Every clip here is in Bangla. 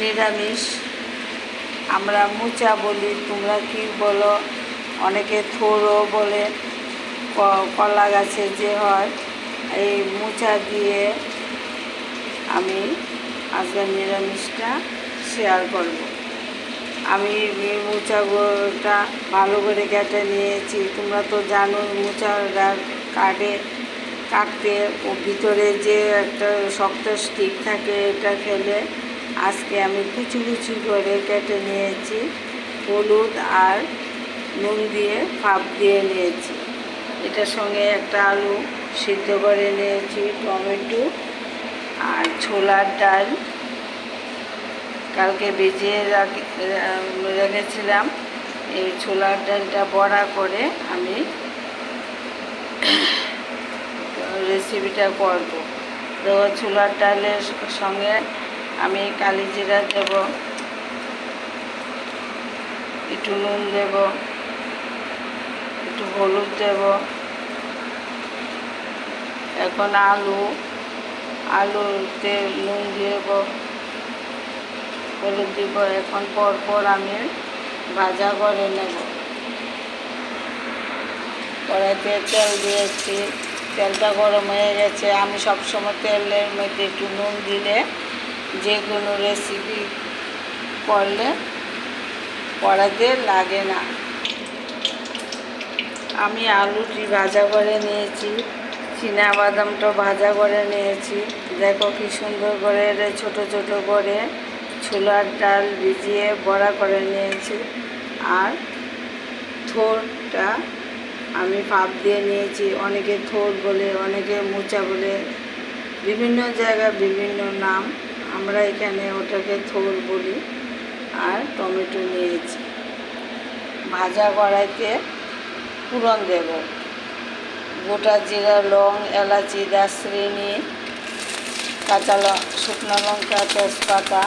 নিরামিষ। আমরা মুচা বলি, তোমরা কি বলো? অনেকে থোরও বলে কলা গাছে যে হয়, এই মুচা দিয়ে আমি আজকে নিরামিষটা শেয়ার করব। আমি এই ভালো করে কেটে নিয়েছি। তোমরা তো জানো, মোচাটা কাটে, কাটতে ও ভিতরে যে একটা শক্ত স্টিক থাকে, এটা খেলে আজকে আমি কুচি কুচি করে কেটে নিয়েছি, হলুদ আর নুন দিয়ে, ভাপ দিয়ে নিয়েছি। এটার সঙ্গে একটা আলু সিদ্ধ করে নিয়েছি, টমেটো আর ছোলার ডাল। কালকে ভিজিয়ে রাখ- রেখেছিলাম। এই ছোলার ডালটা বড়া করে আমি রেসিপিটা করব। তো ছোলার ডালের সঙ্গে আমি কালি জিরা দেব, একটু নুন দেব, একটু হলুদ দেব, এখন আলু, আলুতে নুন দেব, হলুদ দিব, এখন পর পর আমি ভাজা করে নেব। কড়াইতে তেল দিয়েছি, তেলটা গরম হয়ে গেছে, আমি সবসময় তেলের মধ্যে একটু নুন দিলে যে কোনো রেসিপি করলে কড়াইতে লাগে না। আমি আলুটি ভাজা করে নিয়েছি চীনা বাদামটা ভাজা করে নিয়েছি। দেখো কি সুন্দর করে ছোট ছোট করে ছোলার ডাল ভিজিয়ে বড়া করে নিয়েছি। আর থোরটা আমি ভাপ দিয়ে নিয়েছি, অনেকে থোর বলে, অনেকে মোচা বলে, বিভিন্ন জায়গায় বিভিন্ন নাম। আমরা এখানে ওটাকে থোর বলি আর টমেটো নিয়েছি। ভাজা কড়াইতে পুরন দেব। গোটা জিরা, লং, এলাচি, দারচিনি, কাঁচা শুকনো লঙ্কা, তেজপাতা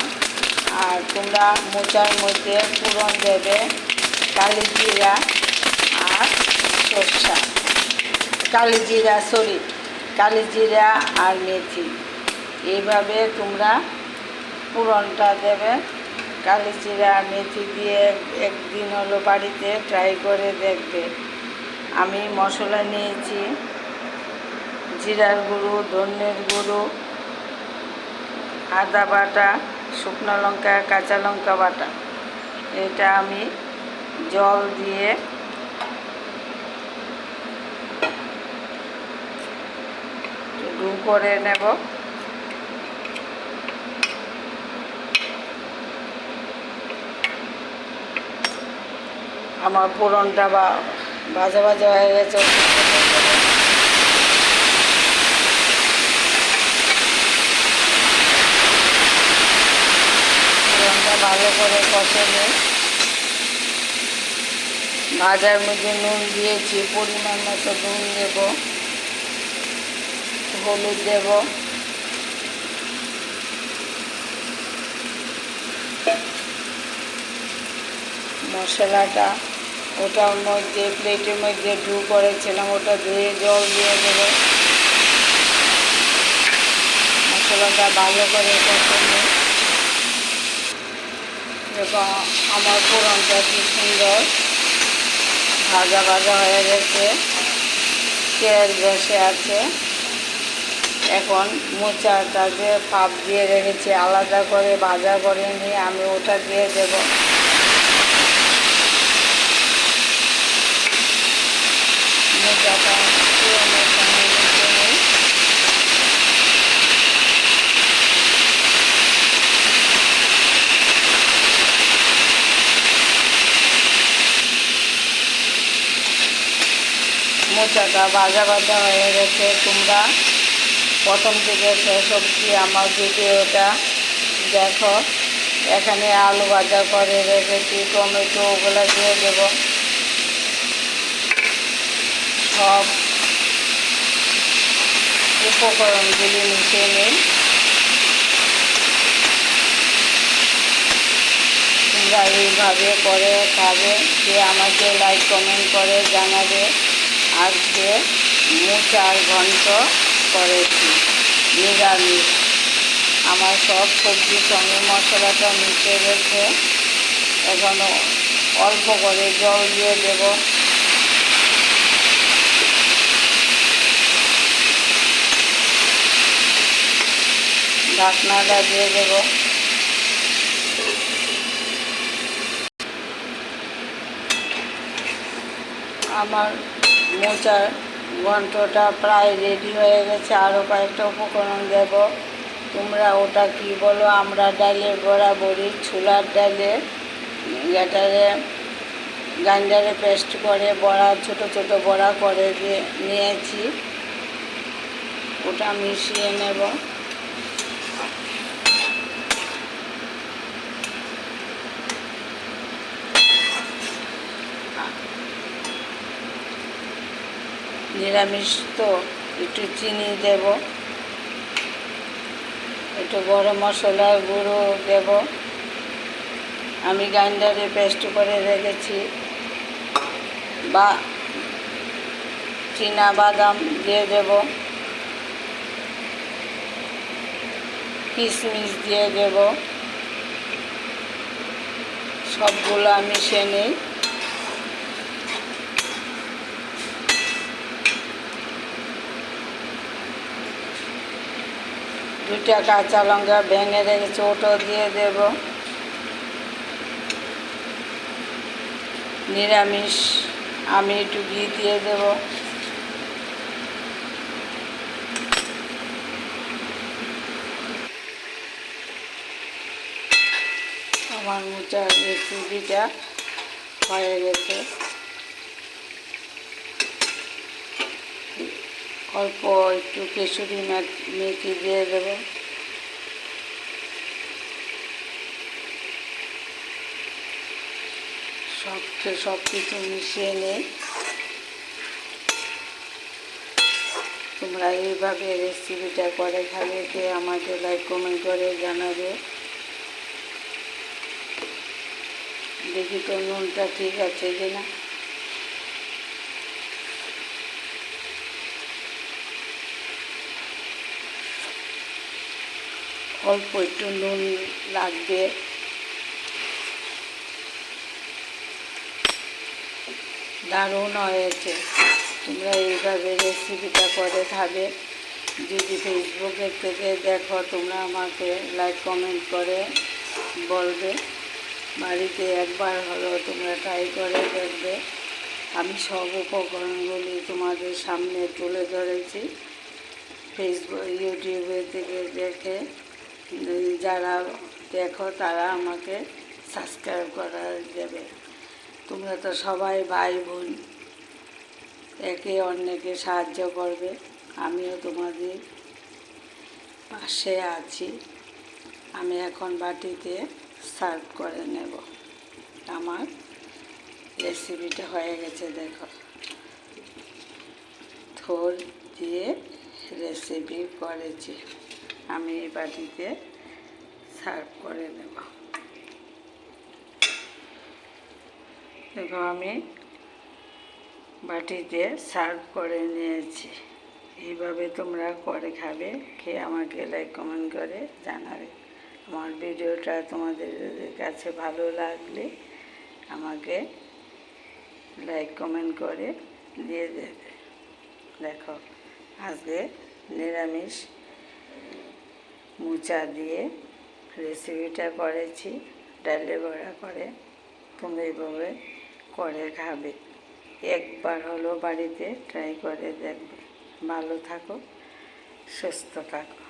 আর তোমরা মোচার মধ্যে পুরন দেবে কালি জিরা আর সরষা। কালি জিরা, সরি, কালি জিরা আর মেথি। এইভাবে তোমরা পুরনটা দেবে। কালি জিরা মেথি দিয়ে একদিন হলো বাড়িতে ট্রাই করে দেখবে। আমি মশলা নিয়েছি, জিরার গুঁড়ো ধনের গুঁড়ো, আদা বাটা, শুকনো লঙ্কা, কাঁচা লঙ্কা বাটা। এটা আমি জল দিয়ে ডু করে নেব। আমার পুরনটা বা ভাজা ভাজা হয়ে গেছে। পুরনটা ভালো করে কষে ভাজার মধ্যে নুন দিয়েছি, পরিমাণ মতো নুন দেব, হলুদ দেব। মশলাটা ওটার মধ্যে, প্লেটের মধ্যে ডু করেছিলাম ওটা ধুয়ে জল দিয়ে দেবো। মশলাটা ভালো করে নিই এবং আমার পুরনটা কি সুন্দর। ভাজা ভাজা হয়ে গেছে। তেল বসে আছে। এখন মোচাটা যে পাপ দিয়ে রেখেছি, আলাদা করে ভাজা করে নিয়ে আমি ওটা দিয়ে দেব মোচাটা পুরোনো সময় নিতে নিই মোচাটা ভাজা ভাজা হয়ে গেছে। তোমরা প্রথম থেকে শেষ অবধি আমার ভিডিওটা দেখো। এখানে আলু ভাজা করে রেখেছি, টমেটো ওগুলো দিয়ে দেব। সব উপকরণগুলি মিশিয়ে নিই। তোমরা এইভাবে করে খাবে। যে আমাকে লাইক কমেন্ট করে জানাবে। আজকে মোচার ঘন্ট করেছি। নিরামিষ। আমার সব সবজির সঙ্গে মশলাটা মিশে গেছে। এখন অল্প করে জল দিয়ে দেব। ঢাকনাটা দিয়ে দেব। আমার মোচার ঘন্টটা প্রায় রেডি হয়ে গেছে। আরও কয়েকটা উপকরণ দেব। তোমরা ওটা কি বলো? আমরা ডালের বড়া বড়ি, ছোলার ডালে গ্যাটারে, গ্রাইন্ডারে পেস্ট করে বড়া, ছোট ছোট বড়া করে দিয়ে নিয়েছি। ওটা মিশিয়ে নেব। নিরামিষ তো একটু চিনি দেব। একটু গরম মশলার গুঁড়ো দেব। আমি গ্রাইন্ডারে পেস্ট করে রেখেছি। বা চীনা বাদাম দিয়ে দেব। কিশমিশ দিয়ে দেব। সবগুলো আমি সে নিই দুটা কাঁচা লঙ্কা ভেঙে রেখেছি ওটাও দিয়ে দেব। নিরামিষ, আমি একটু ঘি দিয়ে দেব। আমার মোচার রেসিপিটা হয়ে গেছে। অল্প একটু কেশুরি মেথি দিয়ে দেবো। সব সব কিছু মিশিয়ে নিই। তোমরা এইভাবে রেসিপিটা করে খাবে, কে আমাকে লাইক কমেন্ট করে জানাবে। দেখি তো নুনটা ঠিক আছে কিনা। অল্প একটু নুন লাগবে। দারুণ হয়েছে। তোমরা এইভাবে রেসিপিটা করে খাবে। যদি ফেসবুকের থেকে দেখো, তোমরা আমাকে লাইক কমেন্ট করে বলবে। বাড়িতে একবার হলো তোমরা ট্রাই করে দেখবে। আমি সব উপকরণগুলি তোমাদের সামনে তুলে ধরেছি। ফেসবুক ইউটিউবে থেকে দেখে যারা দেখো তারা আমাকে সাবস্ক্রাইব করা দেবে। তোমরা তো সবাই ভাই বোন, একে অন্যকে সাহায্য করবে। আমিও তোমাদের পাশে আছি। আমি এখন বাটিতে সার্ভ করে নেব। আমার রেসিপিটা হয়ে গেছে, দেখো। থোর দিয়ে রেসিপি করেছি। আমি এই বাটিতে সার্ভ করে নেব দেখো, আমি বাটিতে সার্ভ করে নিয়েছি। এইভাবে তোমরা করে খাবে, খেয়ে আমাকে লাইক কমেন্ট করে জানাবে। আমার ভিডিওটা তোমাদের কাছে ভালো লাগলে আমাকে লাইক কমেন্ট করে দিয়ে দেবে। দেখো, আজকে নিরামিষ মুচা দিয়ে রেসিপিটা করেছি, ডালে বড়া করে তোমরা এইভাবে করে খাবে। একবার হলো বাড়িতে ট্রাই করে দেখবে। ভালো থাকো, সুস্থ থাকো।